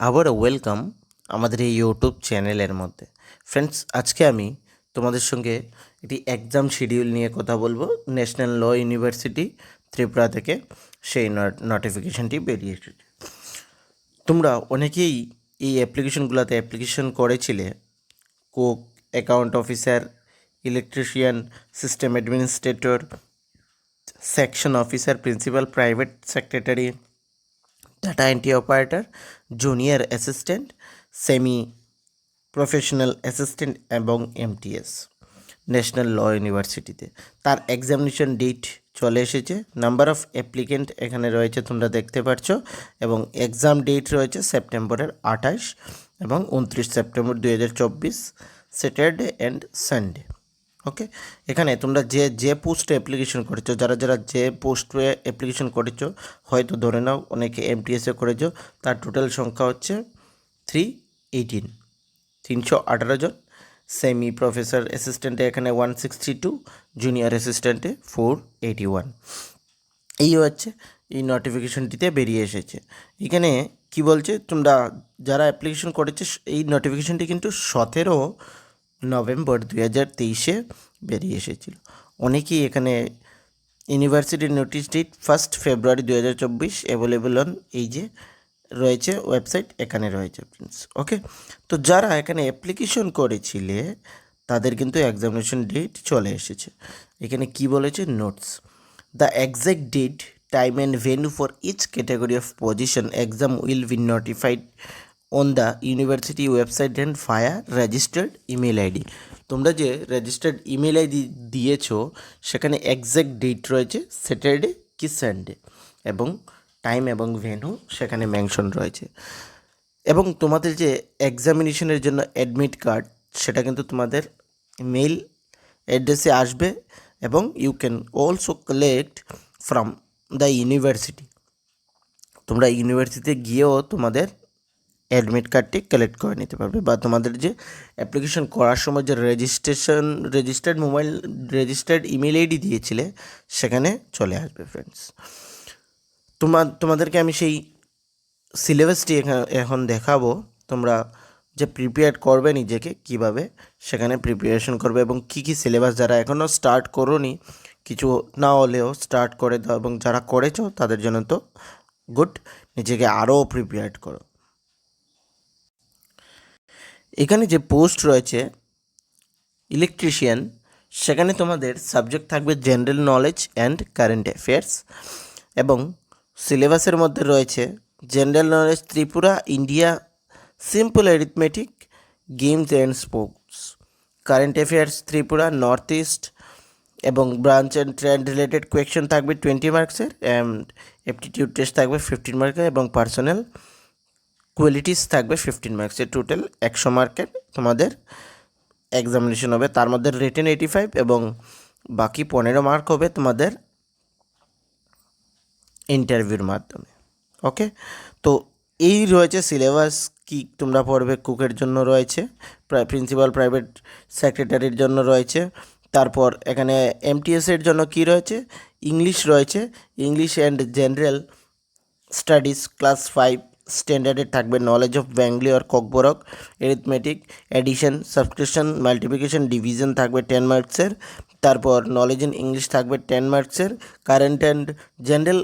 আবারও ওয়েলকাম আমাদের এই ইউটিউব চ্যানেলের মধ্যে। ফ্রেন্ডস আজকে আমি তোমাদের সঙ্গে একটি এক্সাম শিডিউল নিয়ে কথা বলব। ন্যাশনাল ল ইউনিভার্সিটি ত্রিপুরা থেকে সেই নোটিফিকেশানটি বেরিয়ে এসেছে। তোমরা অনেকেই এই অ্যাপ্লিকেশনগুলোতে অ্যাপ্লিকেশন করেছিলে। Cook account officer electrician system administrator section officer principal private secretary data entry operator junior assistant semi professional assistant এবং এমটিএস ন্যাশনাল ল ইউনিভার্সিটিতে তার এক্সামিনেশন ডেট চলে এসেছে। নাম্বার অফ অ্যাপ্লিকেন্ট এখানে রয়েছে, তোমরা দেখতে পাচ্ছ এবং এক্সাম ডেট রয়েছে সেপ্টেম্বরের আঠাশ এবং উনত্রিশ সেপ্টেম্বর দুই হাজার চব্বিশ স্যাটারডে অ্যান্ড সানডে ওকে? এখানে তোমরা যে যে পোস্টে অ্যাপ্লিকেশন করেছ, যারা যারা যে পোস্টে অ্যাপ্লিকেশন করেছ, হয়তো ধরে নাও অনেকে এমটিএসে করেছ, তার টোটাল সংখ্যা হচ্ছে থ্রি এইটিন তিনশো আঠারো জন। সেমি প্রফেসর অ্যাসিস্ট্যান্টে এখানে ওয়ান সিক্সটি টু জুনিয়র অ্যাসিস্ট্যান্টে ফোর এইটি ওয়ান এই হচ্ছে, এই নোটিফিকেশনটিতে বেরিয়ে এসেছে। এখানে কি বলছে, তোমরা যারা অ্যাপ্লিকেশন করেছে, এই নোটিফিকেশনটি কিন্তু সতেরো নভেম্বর দুই হাজার তেইশে বেরিয়ে এসেছিল। অনেকেই এখানে ইউনিভার্সিটির নোটিশ ডেট ফার্স্ট ফেব্রুয়ারি দু হাজার চব্বিশ অ্যাভেলেবল অন এই যে রয়েছে ওয়েবসাইট এখানে রয়েছে ফ্রেন্ডস ওকে তো যারা এখানে অ্যাপ্লিকেশন করেছিলে, তাদের কিন্তু এক্সামিনেশন ডেট চলে এসেছে। এখানে কি বলেছে? Notes the exact date time and venue for each category of position exam will be notified on the university website and via registered email ID তোমরা যে রেজিস্টার্ড ইমেল আইডি দিয়েছ, সেখানে এক্স্যাক্ট ডেট রয়েছে স্যাটারডে কি Sunday এবং time এবং venue সেখানে mention রয়েছে। এবং তোমাদের যে এক্সামিনেশনের জন্য অ্যাডমিট কার্ড সেটা কিন্তু তোমাদের মেইল অ্যাড্রেসে আসবে এবং you can also collect from the university তোমরা ইউনিভার্সিটিতে গিয়েও তোমাদের অ্যাডমিট কার্ডটি কালেক্ট করে নিতে পারবে বা তোমাদের যে অ্যাপ্লিকেশন করার সময় যে registration registered mobile registered email ID দিয়েছিলে, সেখানে চলে আসবে ফ্রেন্ডস তোমার তোমাদেরকে আমি সেই সিলেবাসটি এখন দেখাবো। তোমরা যে প্রিপেয়ার করবে নিজেকে, কীভাবে সেখানে প্রিপারেশন করবে এবং কি কি সিলেবাস যারা এখনও স্টার্ট করোনি, কিছু না হলেও স্টার্ট করে দাও এবং যারা করেছ, তাদের জন্য তো গুড নিজেকে আরও প্রিপেয়ার করো। এখানে যে পোস্ট রয়েছে ইলেকট্রিশিয়ান সেখানে তোমাদের সাবজেক্ট থাকবে general knowledge and current affairs এবং সিলেবাসের মধ্যে রয়েছে general knowledge Tripura India simple arithmetic games and sports current affairs Tripura north east এবং branch and trend related question থাকবে টোয়েন্টি মার্কসের অ্যান্ড অ্যাপটিটিউড টেস্ট থাকবে ফিফটিন মার্কের এবং পার্সোনাল কোয়ালিটিস থাকবে ফিফটিন মার্কসের টোটাল একশো মার্কের তোমাদের এক্সামিনেশন হবে। তার মধ্যে রিটেন এইটি ফাইভ এবং বাকি পনেরো মার্ক হবে তোমাদের ইন্টারভিউর মাধ্যমে। ওকে তো এই রয়েছে সিলেবাস কি তোমরা পড়বে কুকের জন্য রয়েছে প্রিন্সিপাল প্রাইভেট সেক্রেটারির জন্য রয়েছে, তারপর এখানে এমটিএসের জন্য কি রয়েছে ইংলিশ রয়েছে English and general studies class five স্ট্যান্ডার্ডের থাকবে knowledge of Bengali R Kokborok arithmetic addition subscription multiplication division থাকবে টেন মার্কসের তারপর নলেজ ইন ইংলিশ থাকবে টেন মার্কসের current and general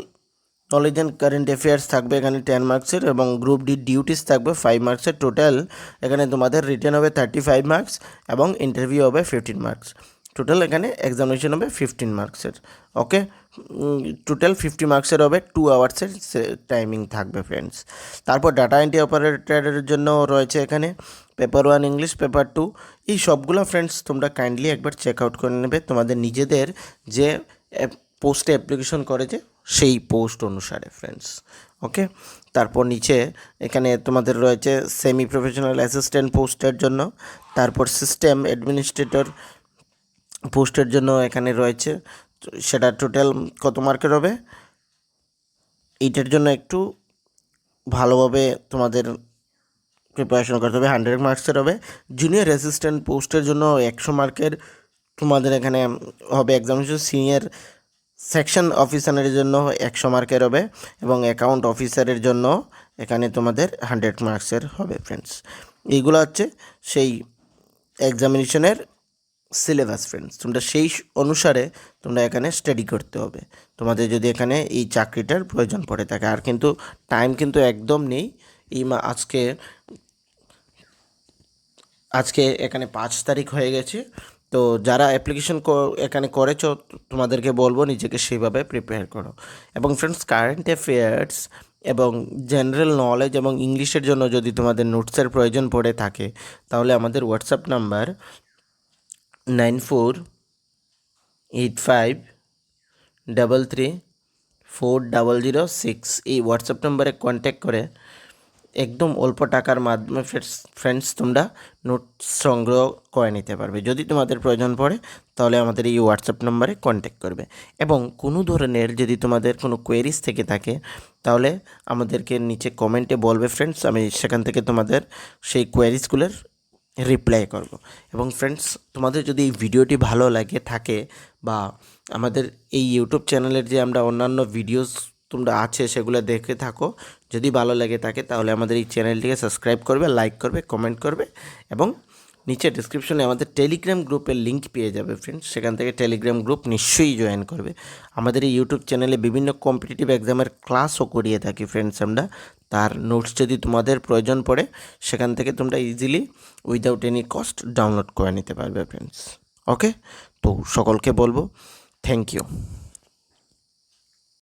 knowledge and current affairs থাকবে এখানে টেন মার্কসের এবং গ্রুপ ডি ডিউটিস থাকবে ফাইভ মার্কসের টোটাল এখানে তোমাদের রিটার্ন হবে থার্টি ফাইভ মার্কস এবং ইন্টারভিউ হবে ফিফটিন মার্কস টোটাল এখানে এক্সামিনেশন হবে ফিফটিন মার্কসের ওকে টোটাল ফিফটি মার্কসের হবে টু আওয়ার্সের টাইমিং থাকবে ফ্রেন্ডস তারপর ডাটা এন্ট্রি অপারেটরের জন্য রয়েছে এখানে paper one English paper two এই সবগুলো ফ্রেন্ডস তোমরা কাইন্ডলি একবার চেক আউট করে নেবে। তোমাদের নিজেদের যে পোস্টে অ্যাপ্লিকেশন করেছে সেই পোস্ট অনুসারে ফ্রেন্ডস ওকে তারপর নিচে এখানে তোমাদের রয়েছে সেমি প্রফেশনাল অ্যাসিস্ট্যান্ট পোস্টের জন্য, তারপর সিস্টেম অ্যাডমিনিস্ট্রেটর পোস্টের জন্য এখানে রয়েছে। সেটা টোটাল কত মার্কের হবে? এইটার জন্য একটু ভালোভাবে তোমাদের প্রিপারেশন করতে হবে। হান্ড্রেড মার্কসের হবে। জুনিয়র অ্যাসিস্ট্যান্ট পোস্টের জন্য একশো মার্কের তোমাদের এখানে হবে এক্সামিনেশন সিনিয়র সেকশন অফিসারের জন্য একশো মার্কের হবে এবং অ্যাকাউন্ট অফিসারের জন্য এখানে তোমাদের হান্ড্রেড মার্কসের হবে ফ্রেন্ডস এইগুলো হচ্ছে সেই এক্সামিনেশনের সিলেবাস ফ্রেন্ডস তোমরা সেই অনুসারে তোমরা এখানে স্টাডি করতে হবে। তোমাদের যদি এখানে এই চাকরিটার প্রয়োজন পড়ে থাকে, আর কিন্তু টাইম কিন্তু একদম নেই। এই আজকে আজকে এখানে পাঁচ তারিখ হয়ে গেছে। তো যারা অ্যাপ্লিকেশন এখানে করেছ, তোমাদেরকে বলব নিজেকে সেইভাবে প্রিপেয়ার করো। এবং ফ্রেন্ডস কারেন্ট অ্যাফেয়ার্স এবং জেনারেল নলেজ এবং ইংলিশের জন্য যদি তোমাদের নোটসের প্রয়োজন পড়ে থাকে, তাহলে আমাদের WhatsApp number nine four, eight five, double three, four double zero six. এই হোয়াটসঅ্যাপ নম্বরে কন্ট্যাক্ট করে একদম অল্প টাকার মাধ্যমে ফ্রেন্ডস তোমরা নোট সংগ্রহ করে নিতে পারবে। যদি তোমাদের প্রয়োজন পড়ে, তাহলে আমাদের এই হোয়াটসঅ্যাপ নম্বরে কন্ট্যাক্ট করবে। এবং কোনো ধরনের যদি তোমাদের কোনো কোয়েরিজ থেকে থাকে, তাহলে আমাদেরকে নিচে কমেন্টে বলবে, ফ্রেন্ডস, আমি সেখান থেকে তোমাদের সেই কোয়েরিজগুলোর রিপ্লাই করব। এবং ফ্রেন্ডস তোমাদের যদি এই ভিডিওটি ভালো লাগে, থাকে, বা আমাদের এই ইউটিউব চ্যানেলের যে আমরা অন্যান্য ভিডিওস তোমরা আছে, সেগুলো দেখে থাকো। যদি ভালো লাগে, থাকে, তাহলে আমাদের এই চ্যানেলটিকে সাবস্ক্রাইব করবে লাইক করবে কমেন্ট করবে, এবং নিচে ডিসক্রিপশনে আমাদের টেলিগ্রাম গ্রুপের লিঙ্ক পেয়ে যাবে ফ্রেন্ডস সেখান থেকে টেলিগ্রাম গ্রুপ নিশ্চয়ই জয়েন করবে। আমাদের এই ইউটিউব চ্যানেলে বিভিন্ন কম্পিটিটিভ এক্সামের ক্লাসও করিয়ে থাকি ফ্রেন্ডস আমরা। তার নোটস যদি তোমাদের প্রয়োজন পড়ে, সেখান থেকে তোমরা easily without any cost download করে নিতে পারবে ফ্রেন্ডস ওকে তো সকলকে বলব থ্যাংক ইউ